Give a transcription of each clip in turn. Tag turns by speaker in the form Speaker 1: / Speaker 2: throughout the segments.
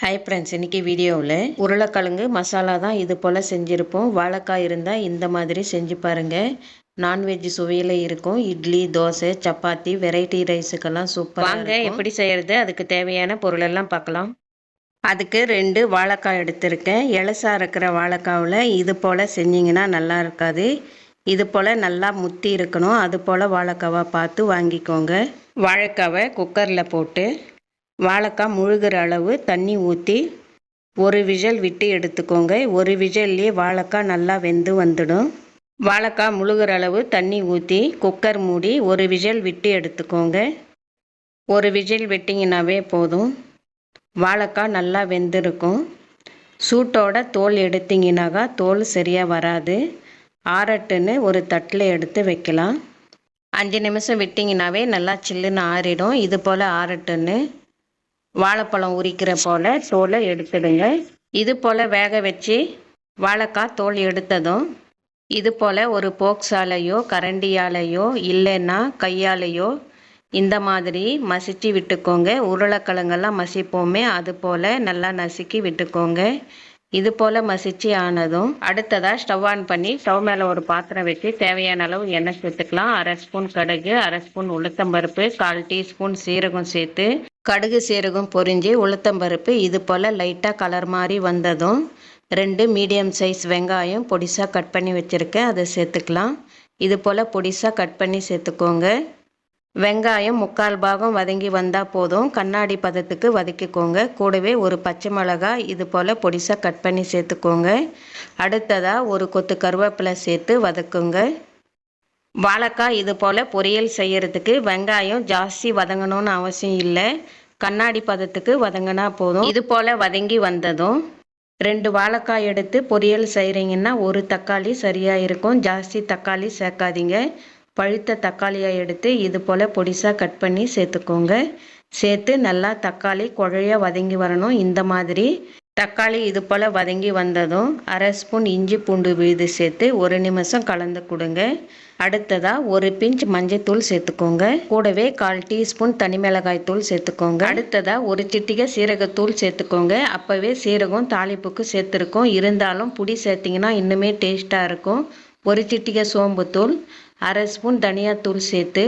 Speaker 1: Hi friends இன்றைக்கி வீடியோவில் உருளைக்கிழங்கு மசாலா தான் இது போல் செஞ்சுருப்போம். வாழைக்காய் இருந்தால் இந்த மாதிரி செஞ்சு பாருங்கள் நான்வெஜ் சுவையில் இருக்கும். இட்லி தோசை சப்பாத்தி வெரைட்டி ரைஸுக்கெல்லாம் சூப்பர் வாங்க எப்படி செய்கிறது அதுக்கு தேவையான பொருளெல்லாம் பார்க்கலாம். அதுக்கு ரெண்டு வாழைக்காய் எடுத்திருக்கேன். இலசா இருக்கிற வாழைக்காவில் இது போல் செஞ்சிங்கன்னா நல்லா இருக்காது. இது போல் நல்லா முத்தி இருக்கணும். அது போல் வாழைக்காவை பார்த்து வாங்கிக்கோங்க. வாழைக்காவை குக்கரில் போட்டு வாழைக்காய் முழுகிற அளவு தண்ணி ஊற்றி ஒரு விஜல் விட்டு எடுத்துக்கோங்க. ஒரு விஜல்லையே வாழைக்காய் நல்லா வெந்து வந்துடும். வாழைக்காய் முழுகிற அளவு தண்ணி ஊற்றி குக்கர் மூடி ஒரு விஜல் விட்டு எடுத்துக்கோங்க. ஒரு விஜல் வெட்டிங்கனாவே போதும். வாழைக்காய் நல்லா வெந்திருக்கும். சூட்டோட தோல் எடுத்திங்கனாக்கா தோல் சரியாக வராது. ஆறட்டுன்னு ஒரு தட்டில் எடுத்து வைக்கலாம். அஞ்சு நிமிஷம் விட்டிங்கனாவே நல்லா சில்லுன்னு ஆறிடும். இது போல் ஆறட்டுன்னு வாழைப்பழம் உரிக்கிற போல் தோலை எடுத்துடுங்க. இது போல் வேக வச்சு வாழைக்காய் தோல் எடுத்ததும் இது போல் ஒரு போக்ஸாலையோ கரண்டியாலேயோ இல்லைன்னா கையாலேயோ இந்த மாதிரி மசிச்சு விட்டுக்கோங்க. உருளைக்கிழங்கெல்லாம் மசிப்போமே அது போல் நல்லா நசுக்கி விட்டுக்கோங்க. இது போல் மசிச்சு ஆனதும் அடுத்ததாக ஸ்டவ் ஆன் பண்ணி ஸ்டவ் மேலே ஒரு பாத்திரம் வச்சு தேவையான அளவு எண்ணெய் சேர்த்துக்கலாம். அரை ஸ்பூன் கடுகு அரை ஸ்பூன் உளுத்தம்பருப்பு கால் டீஸ்பூன் சீரகம் சேர்த்து கடுகு சீரகம் பொரிஞ்சு உளுத்தம்பருப்பு இது போல் லைட்டாக கலர் மாதிரி வந்ததும் ரெண்டு மீடியம் சைஸ் வெங்காயம் பொடிசாக கட் பண்ணி வச்சுருக்கேன். அதை சேர்த்துக்கலாம். இது போல் பொடிசாக கட் பண்ணி சேர்த்துக்கோங்க. வெங்காயம் முக்கால் பாகம் வதங்கி வந்தால் போதும். கண்ணாடி பதத்துக்கு வதக்கிக்கோங்க. கூடவே ஒரு பச்சை மிளகாய் இது போல் பொடிசாக கட் பண்ணி சேர்த்துக்கோங்க. அடுத்ததாக ஒரு கொத்து கருவேப்பிலை சேர்த்து வதக்குங்க. வாழைக்காய் இது போல் பொரியல் செய்கிறதுக்கு வெங்காயம் ஜாஸ்தி வதங்கணும்னு அவசியம் இல்லை. கண்ணாடி பதத்துக்கு வதங்கினா போதும். இது போல் வதங்கி வந்ததும் ரெண்டு வாழைக்காய் எடுத்து பொரியல் செய்கிறீங்கன்னா ஒரு தக்காளி சரியாக இருக்கும். ஜாஸ்தி தக்காளி சேர்க்காதீங்க. பழுத்த தக்காளியை எடுத்து இது போல் பொடிசாக கட் பண்ணி சேர்த்துக்கோங்க. சேர்த்து நல்லா தக்காளி குழைய வதங்கி வரணும். இந்த மாதிரி தக்காளி இது போல் வதங்கி வந்ததும் அரை ஸ்பூன் இஞ்சி பூண்டு விழுது சேர்த்து ஒரு நிமிஷம் கலந்து கொடுங்க. அடுத்ததாக ஒரு பிஞ்ச் மஞ்சத்தூள் சேர்த்துக்கோங்க. கூடவே கால் டீஸ்பூன் தனி மிளகாய் தூள் சேர்த்துக்கோங்க. அடுத்ததாக ஒரு சிட்டிகை சீரகத்தூள் சேர்த்துக்கோங்க. அப்போவே சீரகம் தாளிப்புக்கு சேர்த்துருக்கோம். இருந்தாலும் புடி சேர்த்திங்கன்னா இன்னுமே டேஸ்ட்டாக இருக்கும். ஒரு சிட்டிகை சோம்புத்தூள் அரை ஸ்பூன் தனியாத்தூள் சேர்த்து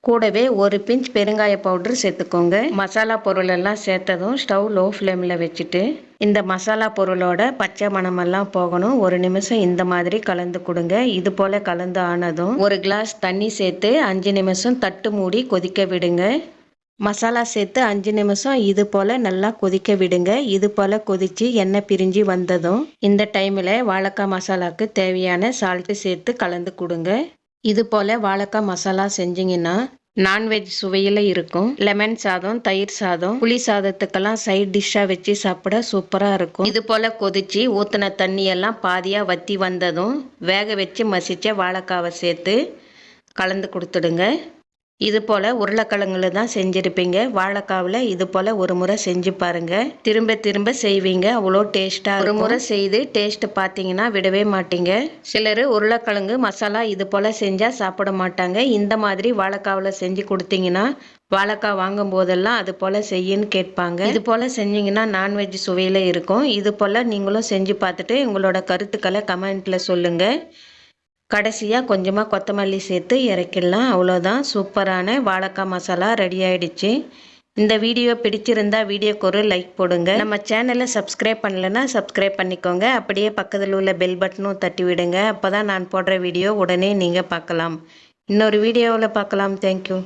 Speaker 1: கூடவே ஒரு பிஞ்ச் பெருங்காய பவுடர் சேர்த்துக்கோங்க. மசாலா பொருளெல்லாம் சேர்த்ததும் ஸ்டவ் லோ ஃப்ளேமில் வச்சுட்டு இந்த மசாலா பொருளோட பச்சை மணமெல்லாம் போகணும். ஒரு நிமிஷம் இந்த மாதிரி கலந்து கொடுங்க. இது போல் கலந்து ஆனதும் ஒரு கிளாஸ் தண்ணி சேர்த்து அஞ்சு நிமிஷம் தட்டு மூடி கொதிக்க விடுங்க. மசாலா சேர்த்து அஞ்சு நிமிஷம் இது போல் நல்லா கொதிக்க விடுங்க. இது போல் கொதித்து எண்ணெய் பிரிஞ்சு வந்ததும் இந்த டைமில் வாழைக்காய் மசாலாவுக்கு தேவையான சால்ட்டு சேர்த்து கலந்து கொடுங்க. இது போல் வாழைக்காய் மசாலா செஞ்சிங்கன்னா நான்வெஜ் சுவையில் இருக்கும். லெமன் சாதம் தயிர் சாதம் புளி சாதத்துக்கெல்லாம் சைட் டிஷ்ஷாக வச்சு சாப்பிட சூப்பராக இருக்கும். இது போல் கொதிச்சு ஊற்றின தண்ணியெல்லாம் பாதியாக வற்றி வந்ததும் வேக வச்சு மசித்த வாழைக்காவை சேர்த்து கலந்து கொடுத்துடுங்க. இது போல் உருளைக்கிழங்குல தான் செஞ்சுருப்பீங்க. வாழைக்காவில் இது போல் ஒரு முறை செஞ்சு பாருங்கள் திரும்ப திரும்ப செய்வீங்க. அவ்வளோ டேஸ்ட்டாக ஒரு முறை செய்து டேஸ்ட்டு பார்த்தீங்கன்னா விடவே மாட்டீங்க. சிலர் உருளைக்கிழங்கு மசாலா இது போல் செஞ்சால் சாப்பிட மாட்டாங்க. இந்த மாதிரி வாழைக்காவில் செஞ்சு கொடுத்தீங்கன்னா வாழைக்காய் வாங்கும் போதெல்லாம் அது போல் செய்யுன்னு கேட்பாங்க. இது போல் செஞ்சிங்கன்னா நான்வெஜ் சுவையில் இருக்கும். இது போல் நீங்களும் செஞ்சு பார்த்துட்டு உங்களோட கருத்துக்களை கமெண்ட்டில் சொல்லுங்கள் கடைசியாக கொஞ்சமாக கொத்தமல்லி சேர்த்து இறக்கிடலாம். அவ்வளோதான் சூப்பரான வாழைக்காய் மசாலா ரெடி ஆகிடுச்சு இந்த வீடியோ பிடிச்சிருந்தா வீடியோக்கு ஒரு லைக் போடுங்க. நம்ம சேனலை சப்ஸ்கிரைப் பண்ணலைன்னா சப்ஸ்கிரைப் பண்ணிக்கோங்க. அப்படியே பக்கத்தில் உள்ள பெல் பட்டனும் தட்டி விடுங்க. அப்போ தான் நான் போடுற வீடியோ உடனே நீங்கள் பார்க்கலாம். இன்னொரு வீடியோவில் பார்க்கலாம். தேங்க்யூ